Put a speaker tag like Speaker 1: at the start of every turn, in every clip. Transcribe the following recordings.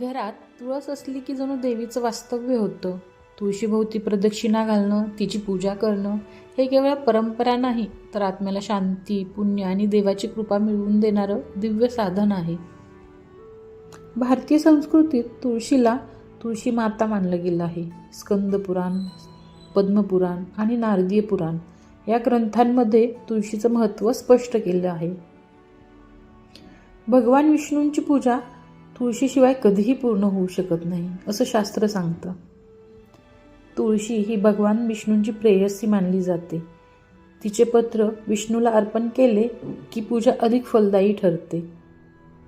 Speaker 1: घरात तुळस असली की जणू देवीचं वास्तव्य होतं. तुळशीभोवती प्रदक्षिणा घालणं तिची पूजा करणं हे केवळ परंपरा नाही तर आत्म्याला शांती पुण्य आणि देवाची कृपा मिळवून देणारं दिव्य साधन आहे. भारतीय संस्कृतीत तुळशीला तुळशी माता मानलं गेलं आहे. स्कंद पुराण पद्मपुराण आणि नारदीय पुराण या ग्रंथांमध्ये तुळशीचं महत्त्व स्पष्ट केलं आहे. भगवान विष्णूंची पूजा तुळशीशिवाय कधीही पूर्ण होऊ शकत नाही असं शास्त्र सांगतं. तुळशी ही भगवान विष्णूंची प्रेयसी मानली जाते. तिचे पत्र विष्णूला अर्पण केले की पूजा अधिक फलदायी ठरते.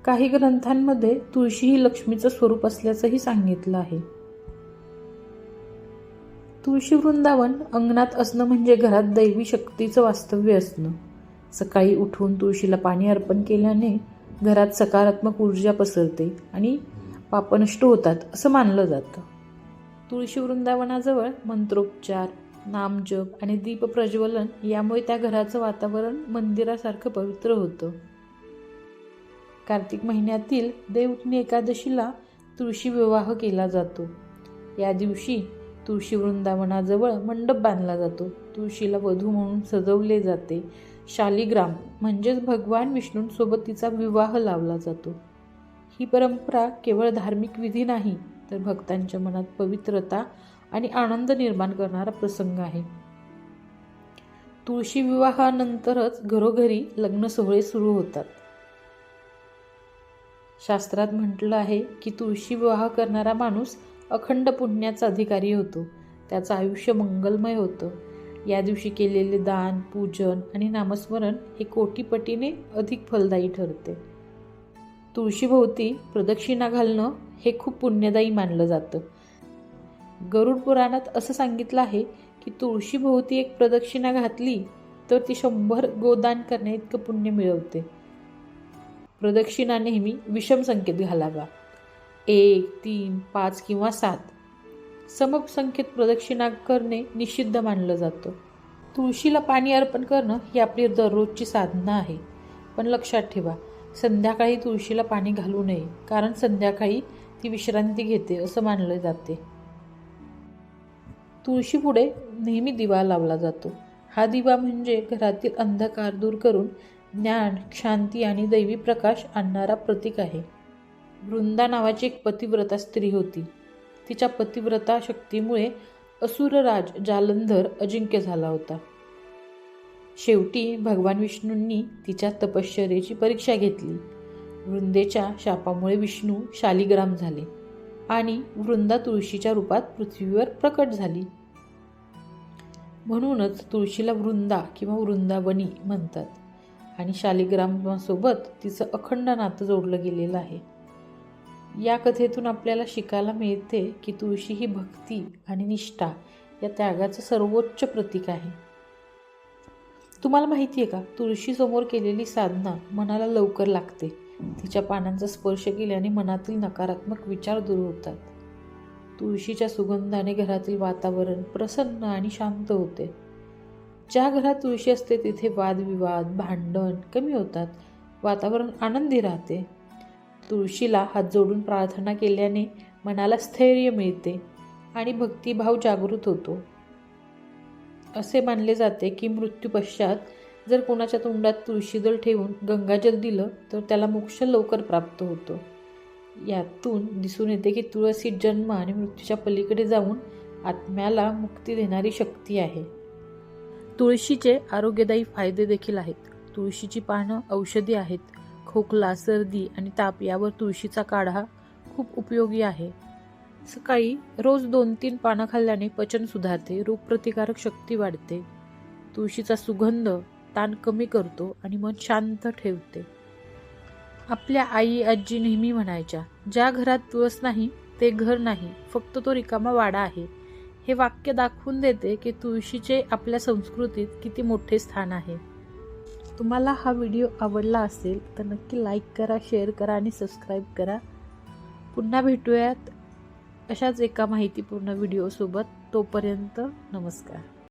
Speaker 1: काही ग्रंथांमध्ये तुळशी ही लक्ष्मीचं स्वरूप असल्याचंही सांगितलं आहे. तुळशी वृंदावन अंगणात असणं म्हणजे घरात दैवी शक्तीचं वास्तव्य असणं. सकाळी उठून तुळशीला पाणी अर्पण केल्याने घरात सकारात्मक ऊर्जा पसरते आणि पाप नष्ट होतात असं मानलं जातं. तुळशी वृंदावनाजवळ मंत्रोपचार नामजप आणि दीप प्रज्वलन यामुळे त्या घराचं वातावरण मंदिरासारखं पवित्र होतं. कार्तिक महिन्यातील देवउठणी एकादशीला तुळशी विवाह केला जातो. या दिवशी तुळशी वृंदावनाजवळ मंडप बांधला जातो. तुळशीला वधू म्हणून सजवले जाते. शालिग्राम म्हणजेच भगवान विष्णूंसोबत तिचा विवाह लावला जातो. ही परंपरा केवळ धार्मिक विधी नाही तर भक्तांच्या मनात पवित्रता आणि आनंद निर्माण करणारा प्रसंग आहे. तुळशी विवाहानंतरच घरोघरी लग्न सोहळे सुरू होतात. शास्त्रात म्हटलं आहे की तुळशी विवाह करणारा माणूस अखंड पुण्याचा अधिकारी होतो. त्याचं आयुष्य मंगलमय होतं. या दिवशी केलेले दान पूजन आणि नामस्मरण हे कोटीपटीने अधिक फलदायी ठरते. तुळशीभोवती प्रदक्षिणा घालणं हे खूप पुण्यदायी मानलं जातं. गरुड पुराणात असं सांगितलं आहे की तुळशीभोवती एक प्रदक्षिणा घातली तर ती शंभर गोदान करण्या इतकं पुण्य मिळवते. प्रदक्षिणा नेहमी विषम संकेत घालावा. एक तीन पाच किंवा सात. समसंख्येत प्रदक्षिणा करणे निषिद्ध मानलं जातं. तुळशीला पाणी अर्पण करणं ही आपली दररोजची साधना आहे. पण लक्षात ठेवा संध्याकाळी तुळशीला पाणी घालू नये कारण संध्याकाळी ती विश्रांती घेते असं मानलं जाते. तुळशीपुढे नेहमी दिवा लावला जातो. हा दिवा म्हणजे घरातील अंधकार दूर करून ज्ञान शांती आणि दैवी प्रकाश आणणारा प्रतीक आहे. वृंदा नावाची एक पतिव्रता स्त्री होती. तिच्या पतिव्रता शक्तीमुळे असुरराज जालंधर अजिंक्य झाला होता. शेवटी भगवान विष्णूंनी तिच्या तपश्चर्येची परीक्षा घेतली. वृंदेच्या शापामुळे विष्णू शालिग्राम झाले आणि वृंदा तुळशीच्या रूपात पृथ्वीवर प्रकट झाली. म्हणूनच तुळशीला वृंदा किंवा वृंदावनी म्हणतात आणि शालिग्रामासोबत तिचं अखंड नातं जोडलं गेलेलं आहे. या कथेतून आपल्याला शिकायला मिळते की तुळशी ही भक्ती आणि निष्ठा या त्यागाचं सर्वोच्च प्रतीक आहे. तुम्हाला माहिती आहे का तुळशीसमोर केलेली साधना मनाला लवकर लागते. तिच्या पानांचा स्पर्श केल्याने मनातील नकारात्मक विचार दूर होतात. तुळशीच्या सुगंधाने घरातील वातावरण प्रसन्न आणि शांत होते. ज्या घरात तुळशी असते तिथे वादविवाद भांडण कमी होतात. वातावरण आनंदी राहते. तुळशीला हात जोडून प्रार्थना केल्याने मनाला स्थैर्य मिळते आणि भक्तिभाव जागृत होतो. असे मानले जाते की मृत्यू पश्चात जर कोणाच्या तोंडात तुळशीदल ठेवून गंगाजल दिलं तर त्याला मोक्ष लवकर प्राप्त होतो. यातून दिसून येते की तुळस ही जन्म आणि मृत्यूच्या पलीकडे जाऊन आत्म्याला मुक्ती देणारी शक्ती आहे. तुळशीचे आरोग्यदायी फायदे देखील आहेत. तुळशीची पानं औषधी आहेत. खोकला सर्दी आणि ताप यावर तुळशीचा काढा खूप उपयोगी आहे. सकाळी रोज दोन तीन पानं खाल्ल्याने पचन सुधारते रोगप्रतिकारक शक्ती वाढते. तुळशीचा सुगंध ताण कमी करतो आणि मन शांत ठेवते. आपल्या आई आजी नेहमी म्हणायच्या ज्या घरात तुळस नाही ते घर नाही फक्त तो रिकामा वाडा आहे. हे वाक्य दाखवून देते की तुळशीचे आपल्या संस्कृतीत किती मोठे स्थान आहे. तुम्हाला हा व्हिडिओ आवडला असेल तर नक्की लाईक करा शेअर करा आणि सबस्क्राईब करा. पुन्हा भेटूयात अशाच एका माहितीपूर्ण व्हिडिओसोबत. तोपर्यंत नमस्कार.